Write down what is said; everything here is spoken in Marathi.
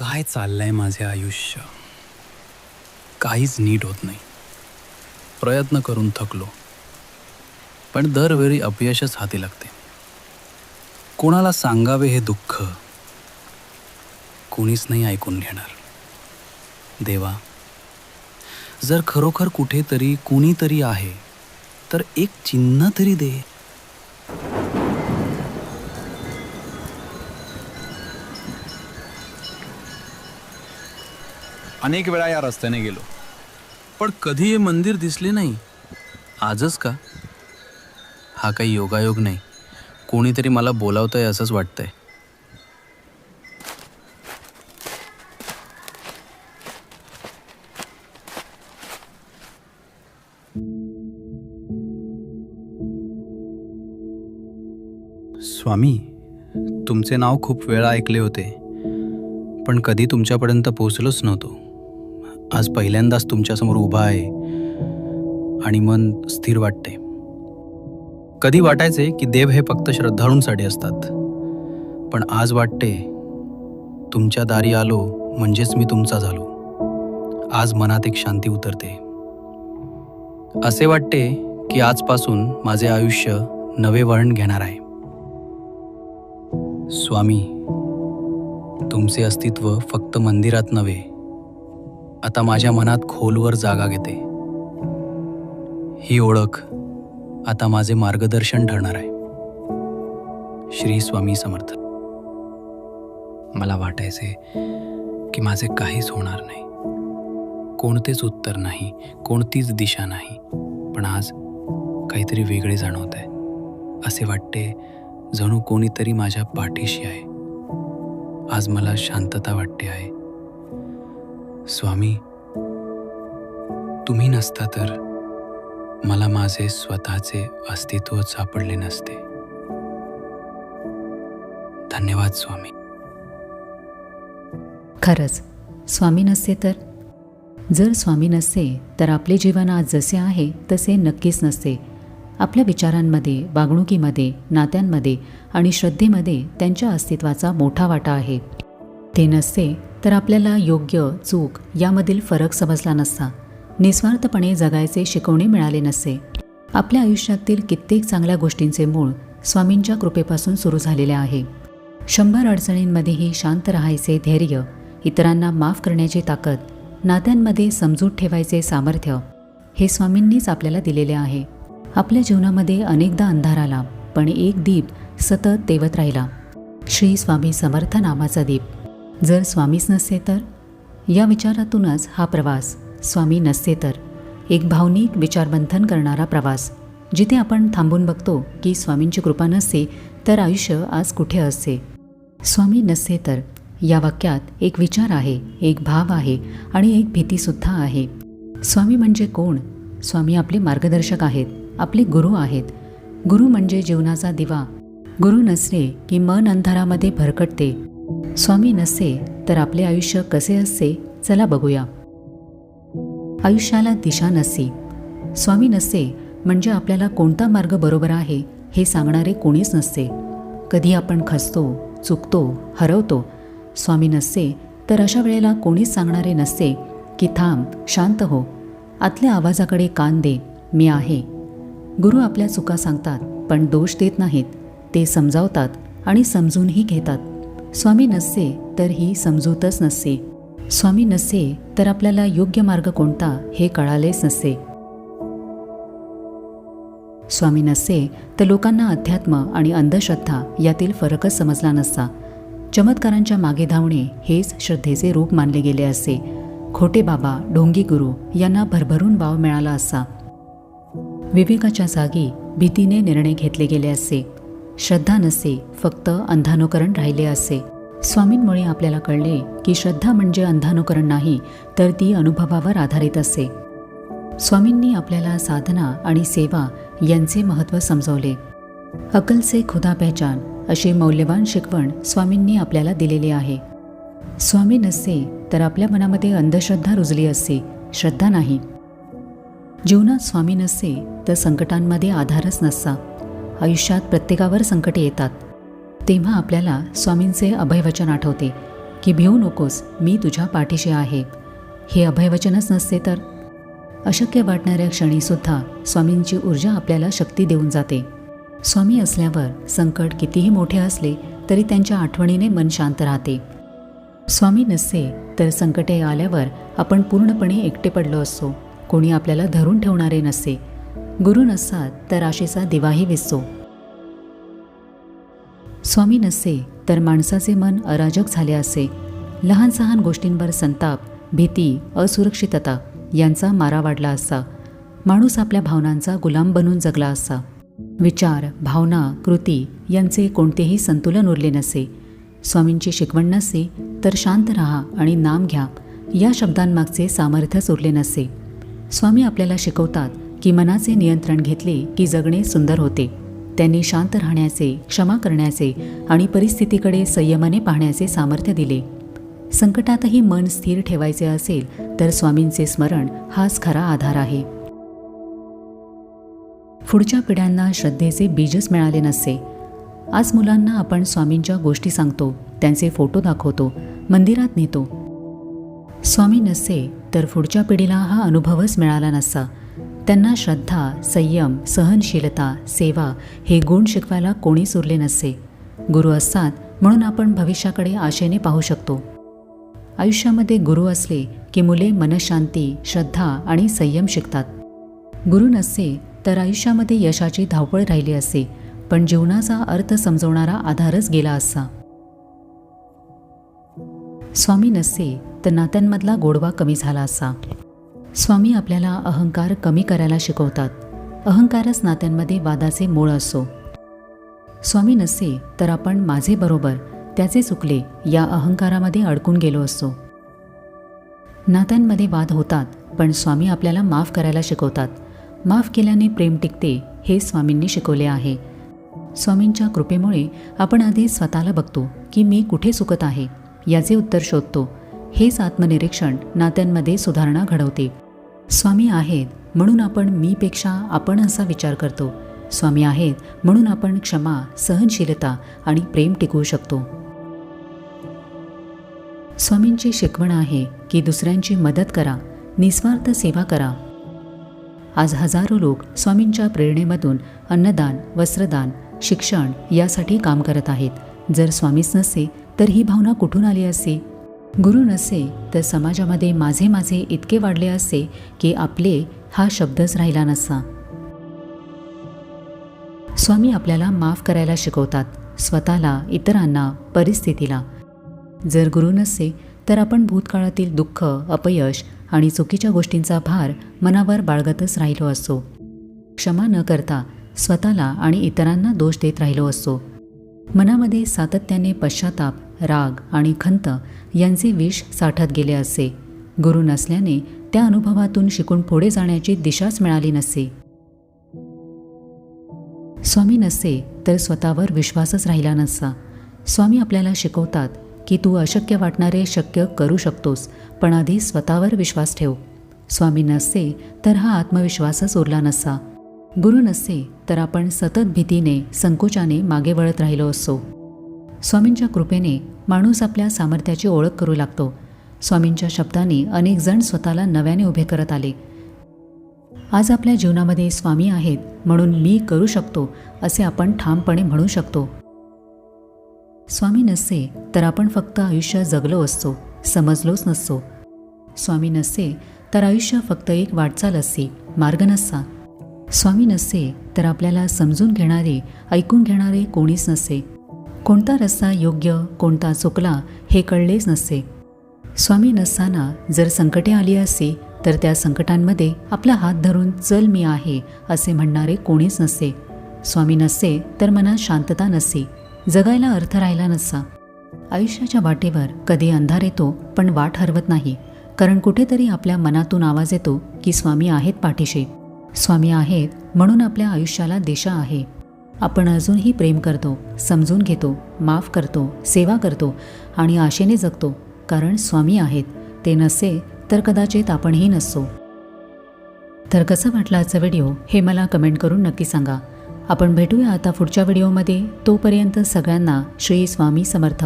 काय चाललंय माझे आयुष्य? काहीच नीट होत नाही. प्रयत्न करून थकलो. पण दरवेळी अपयशच हाती लागते. कोणाला सांगावे हे दुःख कोणीच नाही ऐकून घेणार. देवा जर खरोखर कुठेतरी कुणीतरी आहे तर एक चिन्ह तरी दे. अनेक वेळा या रस्त्याने गेलो. पण कधी हे मंदिर दिसले नाही. आजच का? हा काही योगायोग नाही. कोणीतरी मला बोलावतंय असंच वाटतंय. स्वामी तुमचे नाव खूप वेळा ऐकले होते. पण कधी तुमच्यापर्यंत पोहोचलोच नव्हतो. आज पहिल्यांदाच तुमच्यासमोर उभा आहे आणि मन स्थिर वाटते. कधी वाटायचे की देव हे फक्त श्रद्धाळूंसाठी असतात पण आज वाटते तुमच्या दारी आलो म्हणजेच मी तुमचा झालो. आज मनात एक शांती उतरते. असे वाटते की आजपासून माझे आयुष्य नवे वळण घेणार आहे. स्वामी तुमचे अस्तित्व फक्त मंदिरात नव्हे आता माझ्या मनात खोलवर जागा घेते. ही ओळख आता माझे मार्गदर्शन ठरणार आहे. श्री स्वामी समर्थ. मला वाटायचे की माझे काहीच होणार नाही. कोणतेच उत्तर नाही कोणतीच दिशा नाही पण आज काहीतरी वेगळे जाणवत आहे असे वाटते जणू कोणीतरी माझ्या पाठीशी आहे. आज मला शांतता वाटते आहे. स्वामी तुम्ही नसता तर मला माझे स्वतःचे अस्तित्व सापडले नसते. धन्यवाद स्वामी. खरंच स्वामी नसते तर? जर स्वामी नसते तर आपले जीवन आज जसे आहे तसे नक्कीच नसते. आपल्या विचारांमध्ये वागणुकीमध्ये नात्यांमध्ये आणि श्रद्धेमध्ये त्यांच्या अस्तित्वाचा मोठा वाटा आहे. ते नसते तर आपल्याला योग्य चूक यामधील फरक समजला नसता. निस्वार्थपणे जगायचे शिकवणे मिळाले नसते. आपल्या आयुष्यातील कित्येक चांगल्या गोष्टींचे मूळ स्वामींच्या कृपेपासून सुरू झालेले आहे. शंभर अडचणींमध्येही शांत राहायचे धैर्य इतरांना माफ करण्याची ताकद नात्यांमध्ये समजूत ठेवायचे सामर्थ्य हे स्वामींनीच आपल्याला दिलेले आहे. आपल्या जीवनामध्ये अनेकदा अंधार आला पण एक दीप सतत तेवत राहिला. श्री स्वामी समर्थ नामाचा दीप. जर स्वामीच नसते तर? या विचारातूनच हा प्रवास स्वामी नसते तर. एक भावनिक विचारबंधन करणारा प्रवास जिथे आपण थांबून बघतो की स्वामींची कृपा नसते तर आयुष्य आज कुठे असते? स्वामी नसते तर. या वाक्यात एक विचार आहे एक भाव आहे आणि एक भीतीसुद्धा आहे. स्वामी म्हणजे कोण? स्वामी आपले मार्गदर्शक आहेत आपले गुरु आहेत. गुरु म्हणजे जीवनाचा दिवा. गुरु नसले की मन अंधारामध्ये भरकटते. स्वामी नसते तर आपले आयुष्य कसे असते चला बघूया. आयुष्याला दिशा नसते स्वामी नसते म्हणजे आपल्याला कोणता मार्ग बरोबर आहे हे सांगणारे कोणीच नसते. कधी आपण खचतो चुकतो हरवतो स्वामी नसते तर अशा वेळेला कोणीच सांगणारे नसते की थांब शांत हो. आतल्या आवाजाकडे कान दे मी आहे. गुरु आपल्या चुका सांगतात पण दोष देत नाहीत. ते समजावतात आणि समजूनही घेतात. स्वामी नसते तर ही समजूतच नसते स्वामी नसते तर आपल्याला योग्य मार्ग कोणता हे कळालेच नसते स्वामी नसते तर लोकांना अध्यात्म आणि अंधश्रद्धा यातील फरकच समजला नसता. चमत्कारांच्या मागे धावणे हेच श्रद्धेचे रूप मानले गेले असते खोटे बाबा ढोंगी गुरु यांना भरभरून वाव मिळाला असता विवेकाच्या जागी भीतीने निर्णय घेतले गेले असते श्रद्धा नसे फक्त अंधानुकरण राहिले असे. स्वामींमुळे आपल्याला कळले की श्रद्धा म्हणजे अंधानुकरण नाही तर ती अनुभवावर आधारित असते स्वामींनी आपल्याला साधना आणि सेवा यांचे महत्त्व समजवले. अकल से खुदा पहचान अशी मौल्यवान शिकवण स्वामींनी आपल्याला दिलेली आहे. स्वामी नसते तर आपल्या मनामध्ये अंधश्रद्धा रुजली असते श्रद्धा नाही. जीवनात स्वामी नसते तर संकटांमध्ये आधारच नसता आयुष्यात प्रत्येकावर संकटे येतात. तेव्हा आपल्याला स्वामींचे अभयवचन आठवते की भिवू नकोस मी तुझ्या पाठीशी आहे. हे अभयवचनच नसते तर? अशक्य वाटणाऱ्या क्षणीसुद्धा स्वामींची ऊर्जा आपल्याला शक्ती देऊन जाते. स्वामी असल्यावर संकट कितीही मोठे असले तरी त्यांच्या आठवणीने मन शांत राहते. स्वामी नसते तर संकटे आल्यावर आपण पूर्णपणे एकटे पडलो असतो. कोणी आपल्याला धरून ठेवणारे नसते. गुरु नसतात तर आशेचा दिवाही विसतो स्वामी नसते तर माणसाचे मन अराजक झाले असे. लहान सहान गोष्टींवर संताप भीती असुरक्षितता यांचा मारा वाढला असता माणूस आपल्या भावनांचा गुलाम बनून जगला असता विचार भावना कृती यांचे कोणतेही संतुलन उरले नसे. स्वामींची शिकवण नसते तर शांत राहा आणि नाम घ्या या शब्दांमागचे सामर्थ्यच उरले नसे. स्वामी आपल्याला शिकवतात की मनाचे नियंत्रण घेतले की जगणे सुंदर होते. त्यांनी शांत राहण्याचे क्षमा करण्याचे आणि परिस्थितीकडे संयमाने पाहण्याचे सामर्थ्य दिले. संकटातही मन स्थिर ठेवायचे असेल तर स्वामींचे स्मरण हाच खरा आधार आहे. पुढच्या पिढ्यांना श्रद्धेचे बीजच मिळाले नसते. आज मुलांना आपण स्वामींच्या गोष्टी सांगतो त्यांचे फोटो दाखवतो मंदिरात नेतो. स्वामी नसते तर पुढच्या पिढीला हा अनुभवच मिळाला नसता. त्यांना श्रद्धा संयम सहनशीलता सेवा हे गुण शिकवायला कोणीच उरले नसते. गुरु असतात म्हणून आपण भविष्याकडे आशेने पाहू शकतो. आयुष्यामध्ये गुरु असले की मुले मनशांती श्रद्धा आणि संयम शिकतात. गुरु नसते तर आयुष्यामध्ये यशाची धावपळ राहिली असते पण जीवनाचा अर्थ समजवणारा आधारच गेला असता. स्वामी नसते तर नात्यांमधला गोडवा कमी झाला असा स्वामी आपल्याला अहंकार कमी करायला शिकवतात. अहंकारच नात्यांमध्ये वादाचे मूळ असो. स्वामी नसते तर आपण माझे बरोबर त्याचे चुकले या अहंकारामध्ये अडकून गेलो असतो. नात्यांमध्ये वाद होतात पण स्वामी आपल्याला माफ करायला शिकवतात. माफ केल्याने प्रेम टिकते हे स्वामींनी शिकवले आहे. स्वामींच्या कृपेमुळे आपण आधी स्वतःला बघतो की मी कुठे चुकत आहे याचे उत्तर शोधतो. हेच आत्मनिरीक्षण नात्यांमध्ये सुधारणा घडवते. स्वामी आहेत म्हणून आपण मीपेक्षा आपण असा विचार करतो. स्वामी आहेत म्हणून आपण क्षमा सहनशीलता आणि प्रेम टिकवू शकतो. स्वामींची शिकवण आहे की दुसऱ्यांची मदत करा निस्वार्थ सेवा करा. आज हजारो लोक स्वामींच्या प्रेरणेमधून अन्नदान वस्त्रदान शिक्षण यासाठी काम करत आहेत. जर स्वामीच नसते तर ही भावना कुठून आली असते गुरु नसे तर समाजामध्ये माझे माझे इतके वाढले असते की आपले हा शब्दच राहिला नसता. स्वामी आपल्याला माफ करायला शिकवतात स्वतःला इतरांना परिस्थितीला. जर गुरु नसते तर आपण भूतकाळातील दुःख अपयश आणि चुकीच्या गोष्टींचा भार मनावर बाळगतच राहिलो असतो. क्षमा न करता स्वतःला आणि इतरांना दोष देत राहिलो असतो. मनामध्ये सातत्याने पश्चाताप राग आणि खंत यांचे विष साठत गेले असे. गुरु नसल्याने त्या अनुभवातून शिकून पुढे जाण्याची दिशाच मिळाली नसे. स्वामी नसते तर स्वतःवर विश्वासच राहिला नसता स्वामी आपल्याला शिकवतात की तू अशक्य वाटणारे शक्य करू शकतोस पण आधी स्वतःवर विश्वास ठेव. स्वामी नसते तर हा आत्मविश्वासच उरला नसता गुरु नसते तर आपण सतत भीतीने संकोचाने मागे वळत राहिलो असतो स्वामींच्या कृपेने माणूस आपल्या सामर्थ्याची ओळख करू लागतो. स्वामींच्या शब्दाने अनेक जण स्वतःला नव्याने उभे करत आले. आज आपल्या जीवनामध्ये स्वामी आहेत म्हणून मी करू शकतो असे आपण ठामपणे म्हणू शकतो. स्वामी नसते तर आपण फक्त आयुष्य जगलो असतो समजलोच नसतो. स्वामी नसते तर आयुष्य फक्त एक वाटचाल असते मार्ग नसता. स्वामी नसते तर आपल्याला समजून घेणारे ऐकून घेणारे कोणीच नसते. कोणता रस्ता योग्य कोणता चुकला हे कळलेच नसते. स्वामी नसताना जर संकटे आली असती तर त्या संकटांमध्ये आपला हात धरून चल मी आहे असे म्हणणारे कोणीच नसते. स्वामी नसते तर मनात शांतता नसते. जगायला अर्थ राहिला नसता. आयुष्याच्या वाटेवर कधी अंधार येतो पण वाट हरवत नाही. कारण कुठेतरी आपल्या मनातून आवाज येतो की स्वामी आहेत पाठीशी. स्वामी आहेत म्हणून आपल्या आयुष्याला दिशा आहे. आपण अजूनही प्रेम करतो समजून घेतो माफ करतो सेवा करतो आणि आशेने जगतो कारण स्वामी आहेत. ते नसे तर कदाचित आपणही नसतो तर कसं वाटलं आजचा व्हिडिओ? हे मला कमेंट करून नक्की सांगा. आपण भेटूया आता पुढच्या व्हिडिओमध्ये. तोपर्यंत सगळ्यांना श्री स्वामी समर्थ.